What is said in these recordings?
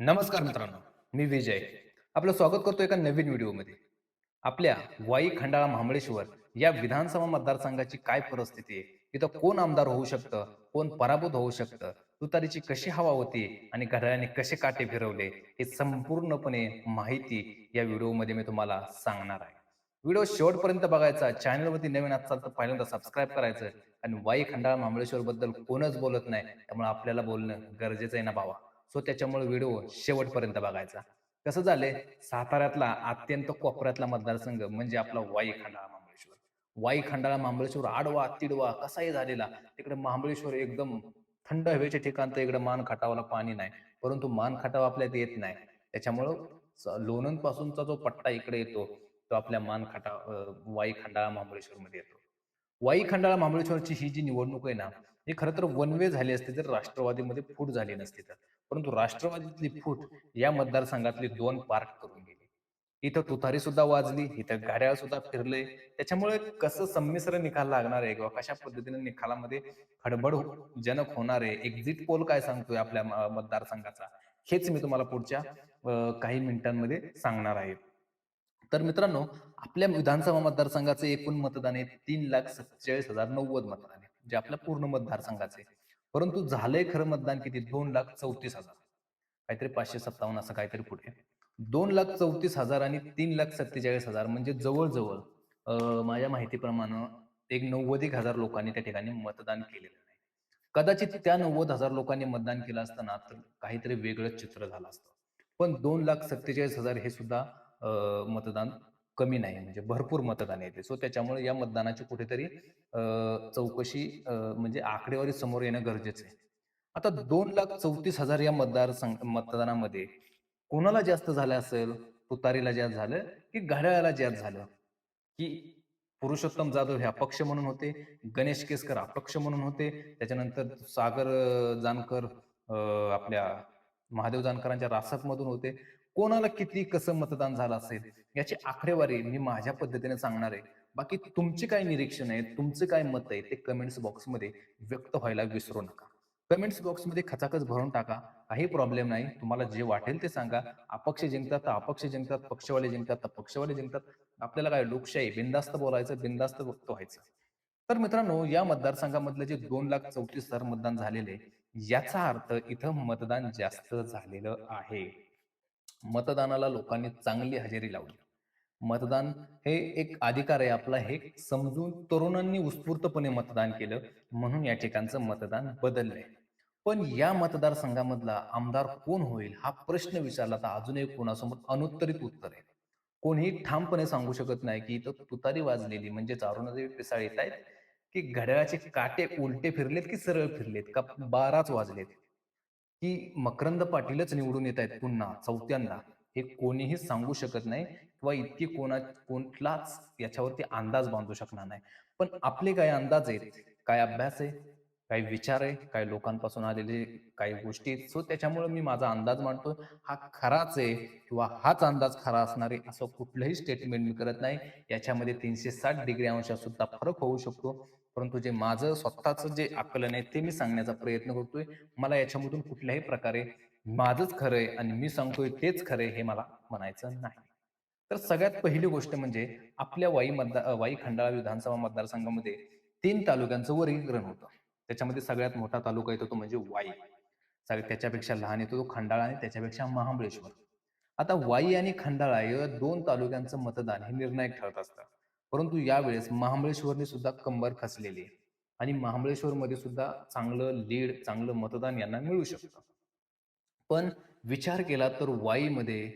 नमस्कार मित्रांनो मी विजय. आपलं स्वागत करतो एका नवीन व्हिडिओमध्ये. आपल्या वाई खंडाळा महाबळेश्वर या विधानसभा मतदारसंघाची काय परिस्थिती आहे? इथं कोण आमदार होऊ शकतं? कोण पराभूत होऊ शकतं? तुतारीची कशी हवा होती? आणि घड्याळाने कसे काटे फिरवले? हे संपूर्णपणे माहिती या व्हिडिओमध्ये मी तुम्हाला सांगणार आहे. व्हिडिओ शेवटपर्यंत बघायचा चॅनलवरती नवीन असाल तर पहिल्यांदा सबस्क्राईब करायचं. आणि वाई खंडाळा महाबळेश्वर बद्दल कोणच बोलत नाही त्यामुळे आपल्याला बोलणं गरजेचं आहे ना भावा? सो त्याच्यामुळे व्हिडिओ शेवटपर्यंत बघायचा. कसं झालंय? साताऱ्यातला अत्यंत कोपऱ्यातला मतदारसंघ म्हणजे आपला वाई खंडाळा महाबळेश्वर. वाई खंडाळा महाबळेश्वर आडवा तिडवा कसाही झालेला तिकडे महाबळेश्वर एकदम थंड हवेचे ठिकाण तर इकडे मान खटावाला पाणी नाही परंतु मान खटाव आपल्यात येत नाही. त्याच्यामुळं लोणंद पासूनचा जो पट्टा इकडे येतो तो आपल्या मान खटा वाई खंडाळा महाबळेश्वर मध्ये येतो. वाई खंडाळा महाबळेश्वरची ही जी निवडणूक आहे ना ही खरं तर वन वे झाली असती तर राष्ट्रवादीमध्ये फूट झाली नसती तर. परंतु राष्ट्रवादीतली फूट या मतदारसंघातली दोन पार्ट करून गेली. इथं तुतारी सुद्धा वाजली इथं घड्याळ सुद्धा फिरले त्याच्यामुळे कसं संमिश्र निकाल लागणार आहे किंवा कशा पद्धतीने निकालामध्ये खडबड हो, जनक होणार आहे एक्झिट पोल काय सांगतोय आपल्या मतदारसंघाचा हेच मी तुम्हाला पुढच्या काही मिनिटांमध्ये सांगणार आहे. तर मित्रांनो आपल्या विधानसभा मतदारसंघाचं एकूण मतदान आहे तीन लाख सत्तेचाळीस हजार नव्वद मतदान आहे जे आपल्या पूर्ण मतदारसंघाचे. परंतु झालंय खरं मतदान किती? दोन लाख चौतीस हजार. काहीतरी पाचशे सत्तावन्न असं काहीतरी पुढे. दोन लाख चौतीस हजार आणि तीन लाख सत्तेचाळीस हजार म्हणजे जवळजवळ माझ्या माहितीप्रमाणे एक नव्वद एक हजार लोकांनी त्या ठिकाणी मतदान केलेलं नाही कदाचित त्या नव्वद हजार लोकांनी मतदान केलं असताना तर काहीतरी वेगळंच चित्र झालं असतं. पण दोन लाख सत्तेचाळीस हजार हे सुद्धा मतदान कमी नाही म्हणजे भरपूर मतदान येते. सो त्याच्यामुळे या मतदानाची कुठेतरी अं, चौकशी म्हणजे आकडेवारी समोर येणं गरजेचं आहे. आता दोन लाख चौतीस हजार या मतदार मतदानामध्ये कोणाला जास्त झालं असेल? तुतारीला जास्त झालं की घड्याळाला जास्त झालं? की पुरुषोत्तम जाधव हे अपक्ष म्हणून होते गणेश केसकर अपक्ष म्हणून होते त्याच्यानंतर सागर जानकर अं, आपल्या महादेव जानकरांच्या रासप मधून होते. कोणाला किती कसं मतदान झालं असेल याची आकडेवारी मी माझ्या पद्धतीने सांगणार आहे. बाकी तुमचे काय निरीक्षण आहे तुमचं काय मत आहे ते कमेंट्स बॉक्समध्ये व्यक्त व्हायला विसरू नका. कमेंट्स बॉक्समध्ये खचाखच भरून टाका काही प्रॉब्लेम नाही. तुम्हाला जे वाटेल ते सांगा. अपक्ष जिंकतात तर अपक्ष जिंकतात पक्षवाले जिंकतात तर पक्षवाले जिंकतात. आपल्याला काय लोकशाही बिंदास्त बोलायचं बिंदास्त व्यक्त व्हायचं. तर मित्रांनो या मतदारसंघामधले जे दोन लाख चौतीस हजार मतदान झालेले याचा अर्थ इथं मतदान जास्त झालेलं आहे. मतदानाला लोकांनी चांगली हजेरी लावली. मतदान हे एक अधिकार आहे. आपला हे समजून तरुणांनी उत्स्फूर्तपणे मतदान केलं. म्हणून या ठिकाणचं मतदान बदललंय. पण या मतदारसंघामधला आमदार कोण होईल? हा प्रश्न विचारला तर अजूनही कोणासमोर अनुत्तरित उत्तर आहे. कोणीही ठामपणे सांगू शकत नाही की इथं तुतारी वाजलेली म्हणजे अरुणादेवी पिसाळ येत आहेत की घड्याळाचे काटे उलटे फिरलेत की सरळ फिरलेत? का बाराच वाजलेत? की मकरंद पाटीलच निवडून येत आहेत पुन्हा चौथ्यांदा. हे कोणीही सांगू शकत नाही किंवा इतकी कोणा कोणलाच याच्यावरती अंदाज बांधू शकणार नाही. पण आपले काय अंदाज आहेत? काय अभ्यास आहे? काही विचार आहे? काही लोकांपासून आलेले काही गोष्टी आहेत? सो त्याच्यामुळे मी माझा अंदाज मांडतो हा खराच आहे किंवा हाच अंदाज खरा असणार आहे असं कुठलंही स्टेटमेंट मी करत नाही. याच्यामध्ये तीनशे साठ डिग्री अंशात सुद्धा फरक होऊ शकतो. परंतु जे माझं स्वतःचं जे आकलन आहे ते मी सांगण्याचा प्रयत्न करतोय. मला याच्यामधून कुठल्याही प्रकारे माझंच खरंय आणि मी सांगतोय तेच खरंय हे मला म्हणायचं नाही. तर सगळ्यात पहिली गोष्ट म्हणजे आपल्या वाई मतदार वाई खंडाळा विधानसभा मतदारसंघामध्ये तीन तालुक्यांचं वर्गीकरण होतं. त्याच्यामध्ये सगळ्यात मोठा तालुका येतो तो म्हणजे वाई. सगळ्यात त्याच्यापेक्षा लहान येतो तो खंडाळा आणि त्याच्यापेक्षा महाबळेश्वर. आता वाई आणि खंडाळा या दोन तालुक्यांचं मतदान हे निर्णायक ठरत असतं. परंतु यावेळेस महाबळेश्वरने सुद्धा कंबर खचलेली आहे. आणि महाबळेश्वरमध्ये सुद्धा चांगलं लीड चांगलं मतदान यांना मिळू शकतं. पण विचार केला तर वाईमध्ये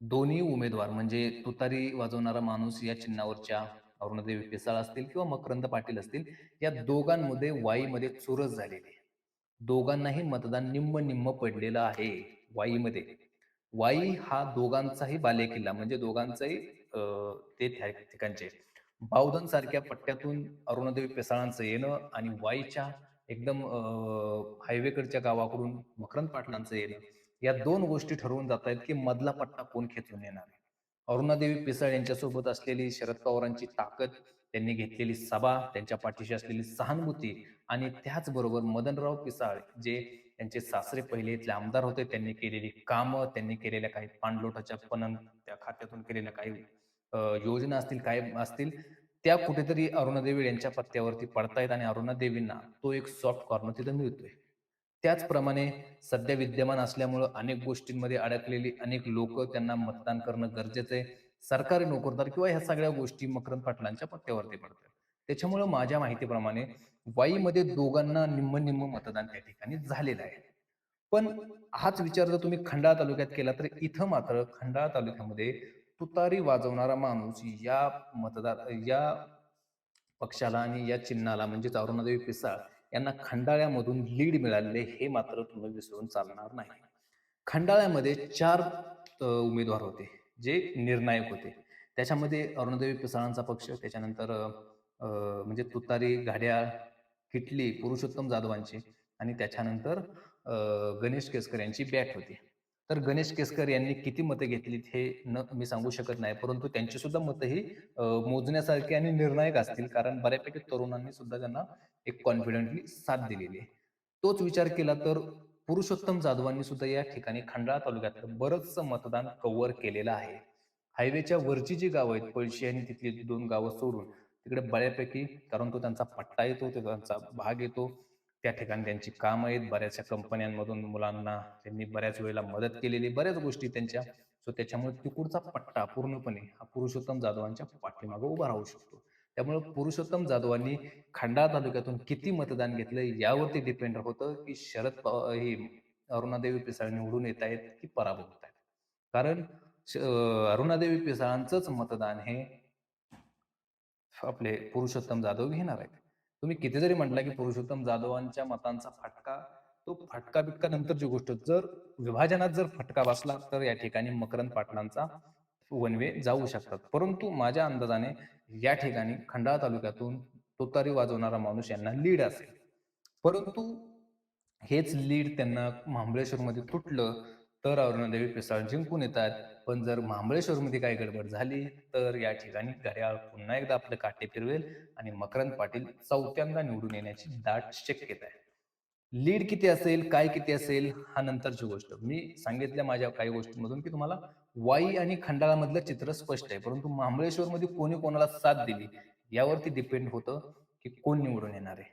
दोन्ही उमेदवार म्हणजे तुतारी वाजवणारा माणूस या चिन्हावरच्या अरुणदेवी पिसाळ असतील किंवा मकरंद पाटील असतील या दोघांमध्ये वाईमध्ये चुरस झालेली आहे. दोघांनाही मतदान निम्म निम्म पडलेलं आहे वाईमध्ये. वाई हा दोघांचाही बालेकिल्ला म्हणजे दोघांचाही ते ठिकाणचे. बावधन सारख्या पट्ट्यातून अरुणादेवी पेसाळांचं येणं आणि वाईच्या एकदम हायवेकडच्या गावाकडून मकरंद पाटलांचं येणं या दोन गोष्टी ठरवून जात आहेत की मधला पट्टा कोण खेचून येणार आहे? अरुणादेवी पिसाळ यांच्यासोबत असलेली शरद पवारांची ताकद त्यांनी घेतलेली सभा त्यांच्या पाठीशी असलेली सहानुभूती आणि त्याचबरोबर मदनराव पिसाळ जे त्यांचे सासरे पहिले इथले आमदार होते त्यांनी केलेली कामं त्यांनी केलेल्या काही पाणलोटाच्या पणन त्या खात्यातून केलेल्या काही योजना असतील काय असतील त्या कुठेतरी अरुणादेवी यांच्या पत्त्यावरती पडतायत आणि अरुणादेवींना तो एक सॉफ्ट कॉर्नर तिथे मिळतोय. त्याचप्रमाणे सध्या विद्यमान असल्यामुळं अनेक गोष्टींमध्ये अडकलेली अनेक लोक त्यांना मतदान करणं गरजेचं आहे. सरकारी नोकरदार किंवा ह्या सगळ्या गोष्टी मकरंद पाटलांच्या पत्त्यावरती पडतात. त्याच्यामुळं माझ्या माहितीप्रमाणे वाईमध्ये दोघांना निम्म निम्म मतदान त्या ठिकाणी झालेलं आहे. पण हाच विचार जर तुम्ही खंडाळा तालुक्यात केला तर इथं मात्र खंडाळा तालुक्यामध्ये तुतारी वाजवणारा माणूस या मतदार या पक्षाला आणि या चिन्हाला म्हणजेच अरुणादेवी पिसाळ यांना खंडाळ्यामधून लीड मिळाले हे मात्र तुम्ही विसरून चालणार नाही. खंडाळ्यामध्ये चार उमेदवार होते जे निर्णायक होते. त्याच्यामध्ये अरुणादेवी पिसाळांचा पक्ष त्याच्यानंतर म्हणजे तुतारी घड्याळ किटली पुरुषोत्तम जाधवांची आणि त्याच्यानंतर गणेश केसकर यांची बॅट होती. तर गणेश केसकर यांनी किती मतं घेतलीत हे न मी सांगू शकत नाही. परंतु त्यांची सुद्धा मतं ही मोजण्यासारखी आणि निर्णायक असतील. कारण बऱ्यापैकी तरुणांनी सुद्धा त्यांना एक कॉन्फिडेंटली साथ दिलेली आहे. तोच विचार केला तर पुरुषोत्तम जाधवांनी सुद्धा या ठिकाणी खंडाळा तालुक्यातलं बरंचसं मतदान कव्हर केलेलं आहे. हायवेच्या वरची जी गावं आहेत पळशी आणि तिथली दोन गावं सोडून तिकडे बऱ्यापैकी कारण तो त्यांचा पट्टा येतो त्यांचा भाग येतो. त्या ठिकाणी त्यांची कामं आहेत. बऱ्याचशा कंपन्यांमधून मुलांना त्यांनी बऱ्याच वेळेला मदत केलेली बऱ्याच गोष्टी त्यांच्या. सो त्याच्यामुळे तिकडचा पट्टा पूर्णपणे हा पुरुषोत्तम जाधवांच्या पाठीमागे उभा राहू शकतो. त्यामुळे पुरुषोत्तम जाधवांनी खंडाळा तालुक्यातून किती मतदान घेतलं यावरती डिपेंड होतं की शरद पवार हे अरुणादेवी पिसाळ निवडून येत आहेत की पराभव होत आहेत. कारण अरुणादेवी पिसाळांचंच मतदान हे आपले पुरुषोत्तम जाधव घेणार आहेत. तुम्ही किती जरी म्हटला की पुरुषोत्तम जाधवांच्या मतांचा फटका तो फटका बिटका नंतरची गोष्ट जर विभाजनात जर फटका बसला तर या ठिकाणी मकरंद पाटलांचा वन वे जाऊ शकतात. परंतु माझ्या अंदाजाने या ठिकाणी खंडाळा तालुक्यातून तुतारी वाजवणारा माणूस यांना लीड असेल. परंतु हेच लीड त्यांना महाबळेश्वरमध्ये तुटलं तर अरुणादेवी पिसाळ जिंकून येतात. पण जर महाबळेश्वरमध्ये काही गडबड झाली तर या ठिकाणी घड्याळ पुन्हा एकदा आपलं काटे फिरवेल आणि मकरंद पाटील चौथ्यांदा निवडून येण्याची दाट शक्यता आहे. लीड किती असेल काय किती असेल हा नंतरची गोष्ट. मी सांगितल्या माझ्या काही गोष्टींमधून की तुम्हाला वाई आणि खंडाळामधलं चित्र स्पष्ट आहे. परंतु महाबळेश्वरमध्ये कोणी कोणाला साथ दिली यावरती डिपेंड होतं की कोण निवडून येणार आहे.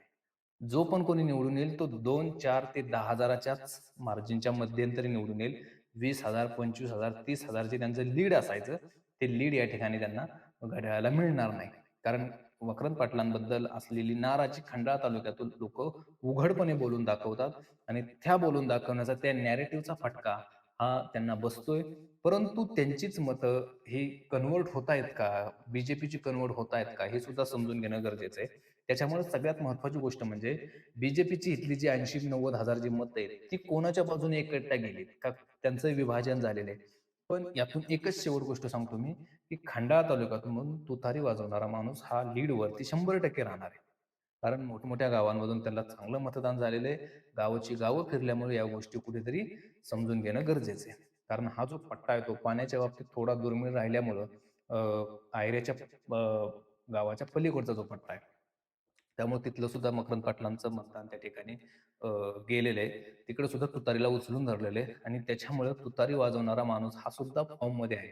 जो पण कोणी निवडून येईल तो दोन चार ते दहा हजाराच्याच मार्जिनच्या मध्यंतरी निवडून येईल. वीस हजार पंचवीस हजार तीस हजारचे त्यांचं लीड असायचं. ते लीड या ठिकाणी त्यांना घड्याळाला मिळणार नाही. कारण वक्रंत पाटलांबद्दल असलेली नाराजी खंडाळा तालुक्यातून लोक उघडपणे बोलून दाखवतात आणि त्या बोलून दाखवण्याचा त्या नॅरेटिव्हचा फटका हा त्यांना बसतोय. परंतु त्यांचीच मतं ही कन्वर्ट होत आहेत का बीजेपीची कन्वर्ट होत आहेत का? हे सुद्धा समजून घेणं गरजेचं आहे. त्याच्यामुळे सगळ्यात महत्वाची गोष्ट म्हणजे बीजेपीची इथली जी ऐंशी नव्वद हजार जी मत आहेत ती कोणाच्या बाजूने एकट्या गेली का त्यांचं विभाजन झालेलं आहे? पण यातून एकच शेवट गोष्ट सांगतो मी की खंडाळा तालुक्यातून तुतारी वाजवणारा माणूस हा लीडवरती शंभर टक्के राहणार आहे. कारण मोठमोठ्या गावांमधून त्यांना चांगलं मतदान झालेलं आहे. गावाची गावं फिरल्यामुळे या गोष्टी कुठेतरी समजून घेणं गरजेचं आहे. कारण हा जो पट्टा आहे तो पाण्याच्या बाबतीत थोडा दुर्मिळ राहिल्यामुळं अं, आयऱ्याच्या गावाच्या पलीकडचा जो पट्टा आहे त्यामुळे तिथलं सुद्धा मकरंद पाटलांचं मतदान त्या ठिकाणी गेलेलं आहे. तिकडे सुद्धा तुतारीला उचलून धरलेले आहे आणि त्याच्यामुळे तुतारी वाजवणारा माणूस हा सुद्धा फॉर्ममध्ये आहे.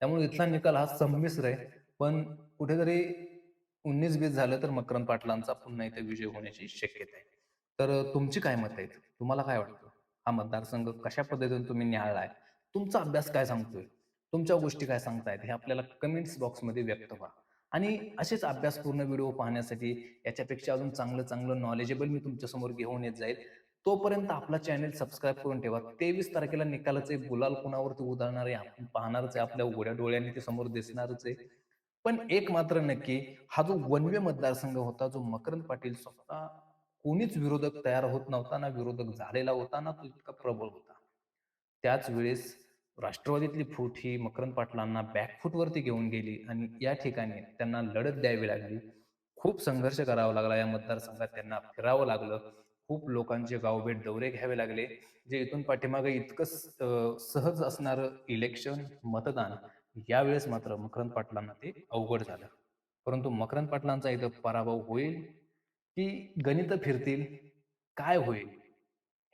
त्यामुळे इथला निकाल हा संमिश्र आहे. पण कुठेतरी उन्नीस बीस झालं तर मकरंद पाटलांचा पुन्हा इथे विजय होण्याची शक्यता आहे. तर तुमची काय मत आहेत? तुम्हाला काय वाटतं? हा मतदारसंघ कशा पद्धतीने तुम्ही निहाळलाय तुमचा अभ्यास काय सांगतोय? तुमच्या गोष्टी काय सांगतायत? हे आपल्याला कमेंट्स बॉक्समध्ये व्यक्त व्हा. आणि असेच अभ्यासपूर्ण व्हिडिओ पाहण्यासाठी याच्यापेक्षा अजून चांगलं चांगलं नॉलेजेबल मी तुमच्यासमोर घेऊन येत जाईल. तोपर्यंत आपला चॅनल सबस्क्राईब करून ठेवा. तेवीस तारखेला निकालाचे गुलाल कुणावरती उधळणार आहे आपण पाहणारच आहे आपल्या उघड्या डोळ्यांनी ते समोर दिसणारच आहे. पण एक मात्र नक्की हा जो वनवे मतदारसंघ होता जो मकरंद पाटील स्वतः कोणीच विरोधक तयार होत नव्हता ना विरोधक झालेला होता ना तो इतका प्रबळ होता. त्याच वेळेस राष्ट्रवादीतली फूट ही मकरंद पाटलांना बॅकफूटवरती घेऊन गेली आणि या ठिकाणी त्यांना लढत द्यावी लागली. खूप संघर्ष करावा लागला या मतदारसंघात त्यांना फिरावं लागलं. खूप लोकांचे गावभेट दौरे घ्यावे लागले जे इथून पाठीमागे इतकं सहज असणारं इलेक्शन मतदान यावेळेस मात्र मकरंद पाटलांना ते अवघड झालं. परंतु मकरंद पाटलांचा इथं पराभव होईल की गणित फिरतील? काय होईल?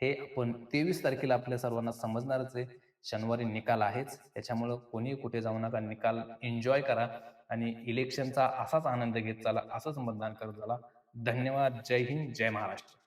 हे आपण तेवीस तारखेला आपल्या सर्वांना समजणारच आहे. शनिवारी निकाल आहेच. त्याच्यामुळं कोणी कुठे जाऊ नका. निकाल एन्जॉय करा आणि इलेक्शनचा असाच आनंद घेत चला. असंच मतदान करत चला. धन्यवाद. जय हिंद. जय महाराष्ट्र.